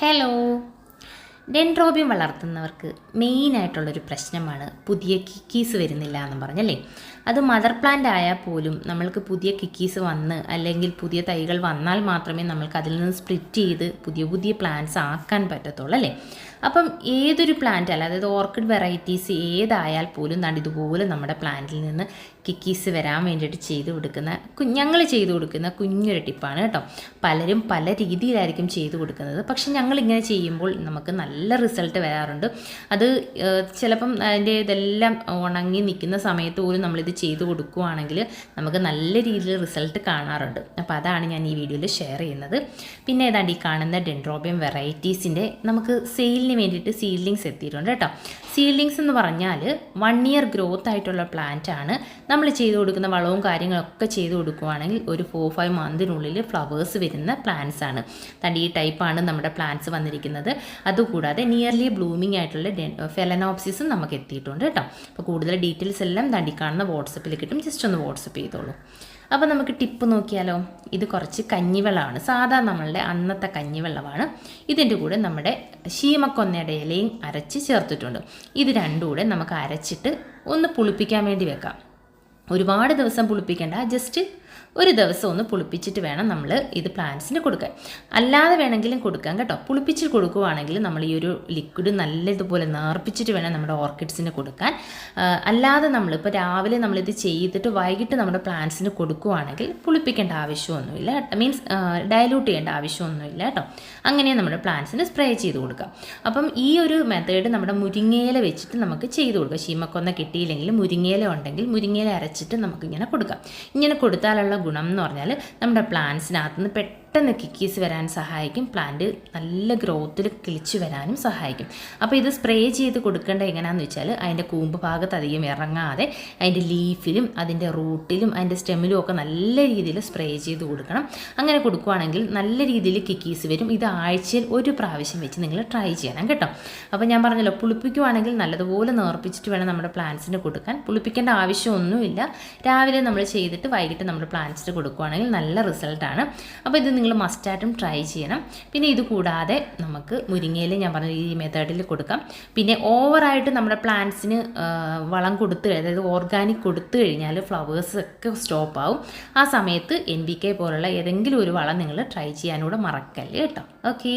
Hello. Dendrobium വളർത്തുന്നവർക്ക് മെയിനായിട്ടുള്ളൊരു പ്രശ്നമാണ് പുതിയ keikis വരുന്നില്ല എന്ന് പറഞ്ഞല്ലേ? അത് മദർ പ്ലാന്റ് ആയാൽ പോലും നമ്മൾക്ക് പുതിയ കിക്കീസ് വന്ന് അല്ലെങ്കിൽ പുതിയ തൈകൾ വന്നാൽ മാത്രമേ നമ്മൾക്ക് അതിൽ നിന്ന് സ്പ്ലിറ്റ് ചെയ്ത് പുതിയ പുതിയ പ്ലാന്റ്സ് ആക്കാൻ പറ്റത്തുള്ളൂ അല്ലേ? അപ്പം ഏതൊരു പ്ലാന്റ് അല്ല അതായത് ഓർക്കിഡ് വെറൈറ്റീസ് ഏതായാൽ പോലും ദാണ്ട് ഇതുപോലെ നമ്മുടെ പ്ലാന്റിൽ നിന്ന് കിക്കീസ് വരാൻ വേണ്ടിയിട്ട് ചെയ്ത് കൊടുക്കുന്ന ഞങ്ങൾ ചെയ്ത് കൊടുക്കുന്ന കുഞ്ഞൊരു ടിപ്പാണ് കേട്ടോ. പലരും പല രീതിയിലായിരിക്കും ചെയ്ത് കൊടുക്കുന്നത്. പക്ഷെ ഞങ്ങളിങ്ങനെ ചെയ്യുമ്പോൾ നമുക്ക് നല്ല റിസൾട്ട് വരാറുണ്ട്. അത് ചിലപ്പം അതിന്റെ ഇതെല്ലാം ഉണങ്ങി നിൽക്കുന്ന സമയത്ത് പോലും നമ്മളിത് ചെയ്ത് കൊടുക്കുകയാണെങ്കിൽ നമുക്ക് നല്ല രീതിയിൽ റിസൾട്ട് കാണാറുണ്ട്. അപ്പോൾ അതാണ് ഞാൻ ഈ വീഡിയോയിൽ ഷെയർ ചെയ്യുന്നത്. പിന്നെ ഏതാണ്ട് ഈ കാണുന്ന ഡെൻഡ്രോബിയം വെറൈറ്റീസിന്റെ നമുക്ക് സെയിലിന് വേണ്ടിയിട്ട് സീഡ്ലിങ്സ് എത്തിയിട്ടുണ്ട് കേട്ടോ. സീഡ്ലിങ്സ് എന്ന് പറഞ്ഞാൽ വൺ ഇയർ ഗ്രോത്ത് ആയിട്ടുള്ള പ്ലാന്റ് ആണ്. നമ്മൾ ചെയ്ത് കൊടുക്കുന്ന വളവും കാര്യങ്ങളൊക്കെ ചെയ്ത് കൊടുക്കുകയാണെങ്കിൽ ഒരു ഫോർ ഫൈവ് മന്തിനുള്ളിൽ ഫ്ലവേഴ്സ് വരുന്ന പ്ലാന്റ്സ് ആണ്. തണ്ട് ടൈപ്പാണ് നമ്മുടെ പ്ലാന്റ്സ് വന്നിരിക്കുന്നത്. അതുകൂടാതെ നിയർലി ബ്ലൂമിംഗ് ആയിട്ടുള്ള ഫെലനോപ്സിസും നമുക്ക് എത്തിയിട്ടുണ്ട് കേട്ടോ. അപ്പോൾ കൂടുതൽ ഡീറ്റെയിൽസ് എല്ലാം തണ്ടി കാണുന്ന വാട്സപ്പിൽ കിട്ടും. ജസ്റ്റ് ഒന്ന് വാട്സപ്പ് ചെയ്തോളൂ. അപ്പോൾ നമുക്ക് ടിപ്പ് നോക്കിയാലോ? ഇത് കുറച്ച് കഞ്ഞിവെള്ളമാണ്. സാധാ നമ്മളുടെ അന്നത്തെ കഞ്ഞിവെള്ളമാണ്. ഇതിന്റെ കൂടെ നമ്മുടെ ശീമക്കൊന്നയുടെ ഇലയും അരച്ച് ചേർത്തിട്ടുണ്ട്. ഇത് രണ്ടും കൂടെ നമുക്ക് അരച്ചിട്ട് ഒന്ന് പുളിപ്പിക്കാൻ വേണ്ടി വെക്കാം. ഒരുപാട് ദിവസം പുളിപ്പിക്കേണ്ട. ജസ്റ്റ് ഒരു ദിവസം ഒന്ന് പുളിപ്പിച്ചിട്ട് വേണം നമ്മൾ ഇത് പ്ലാന്റ്സിന് കൊടുക്കാൻ. അല്ലാതെ വേണമെങ്കിലും കൊടുക്കാം കേട്ടോ. പുളിപ്പിച്ച് കൊടുക്കുവാണെങ്കിൽ നമ്മൾ ഈ ഒരു ലിക്വിഡ് നല്ല ഇതുപോലെ നേർപ്പിച്ചിട്ട് വേണം നമ്മുടെ ഓർക്കിഡ്സിന് കൊടുക്കാൻ. അല്ലാതെ നമ്മളിപ്പോൾ രാവിലെ നമ്മളിത് ചെയ്തിട്ട് വൈകിട്ട് നമ്മുടെ പ്ലാന്റ്സിന് കൊടുക്കുവാണെങ്കിൽ പുളിപ്പിക്കേണ്ട ആവശ്യമൊന്നുമില്ല. മീൻസ് ഡയലൂട്ട് ചെയ്യേണ്ട ആവശ്യമൊന്നുമില്ല കേട്ടോ. അങ്ങനെ നമ്മുടെ പ്ലാന്റ്സിന് സ്പ്രേ ചെയ്ത് കൊടുക്കാം. അപ്പം ഈ ഒരു മെത്തേഡ് നമ്മുടെ മുരിങ്ങയില വെച്ചിട്ട് നമുക്ക് ചെയ്ത് കൊടുക്കാം. ശീമക്കൊന്ന കിട്ടിയില്ലെങ്കിൽ മുരിങ്ങയില ഉണ്ടെങ്കിൽ മുരിങ്ങയില അരച്ചിട്ട് നമുക്ക് ഇങ്ങനെ കൊടുക്കാം. ഇങ്ങനെ കൊടുത്താലുള്ള ഗുണം എന്ന് പറഞ്ഞാൽ നമ്മുടെ പ്ലാന്റ്സിനകത്ത് നിന്ന് പെട്ടെന്ന് കിക്കീസ് വരാൻ സഹായിക്കും. പ്ലാന്റ് നല്ല ഗ്രോത്തിൽ കിളിച്ച് വരാനും സഹായിക്കും. അപ്പോൾ ഇത് സ്പ്രേ ചെയ്ത് കൊടുക്കേണ്ട എങ്ങനെയാണെന്ന് വെച്ചാൽ അതിന്റെ കൂമ്പ് ഭാഗത്ത് അധികം ഇറങ്ങാതെ അതിന്റെ ലീഫിലും അതിന്റെ റൂട്ടിലും അതിന്റെ സ്റ്റെമ്മിലും ഒക്കെ നല്ല രീതിയിൽ സ്പ്രേ ചെയ്ത് കൊടുക്കണം. അങ്ങനെ കൊടുക്കുകയാണെങ്കിൽ നല്ല രീതിയിൽ കിക്കീസ് വരും. ഇത് ആഴ്ചയിൽ ഒരു പ്രാവശ്യം വെച്ച് നിങ്ങൾ ട്രൈ ചെയ്യണം കേട്ടോ. അപ്പോൾ ഞാൻ പറഞ്ഞല്ലോ പുളിപ്പിക്കുവാണെങ്കിൽ നല്ലതുപോലെ നേർപ്പിച്ചിട്ട് വേണം നമ്മുടെ പ്ലാന്റ്സിന് കൊടുക്കാൻ. പുളിപ്പിക്കേണ്ട ആവശ്യമൊന്നുമില്ല. രാവിലെ നമ്മൾ ചെയ്തിട്ട് വൈകിട്ട് നമ്മുടെ പ്ലാന്റ്സിന് കൊടുക്കുകയാണെങ്കിൽ നല്ല റിസൾട്ടാണ്. അപ്പോൾ ഇത് മസ്റ്റായിട്ടും ട്രൈ ചെയ്യണം. പിന്നെ ഇത് കൂടാതെ നമുക്ക് മുരിങ്ങയിൽ ഞാൻ പറഞ്ഞ ഈ മെത്തേഡിൽ കൊടുക്കാം. പിന്നെ ഓവറായിട്ട് നമ്മുടെ പ്ലാന്റ്സിന് വളം കൊടുത്ത് അതായത് ഓർഗാനിക് കൊടുത്തു കഴിഞ്ഞാൽ ഫ്ലവേഴ്സ് ഒക്കെ സ്റ്റോപ്പ് ആവും. ആ സമയത്ത് എൻ ബി കെ പോലുള്ള ഏതെങ്കിലും ഒരു വളം നിങ്ങൾ ട്രൈ ചെയ്യാനൂടെ മറക്കല്ലേ കേട്ടോ. ഓക്കേ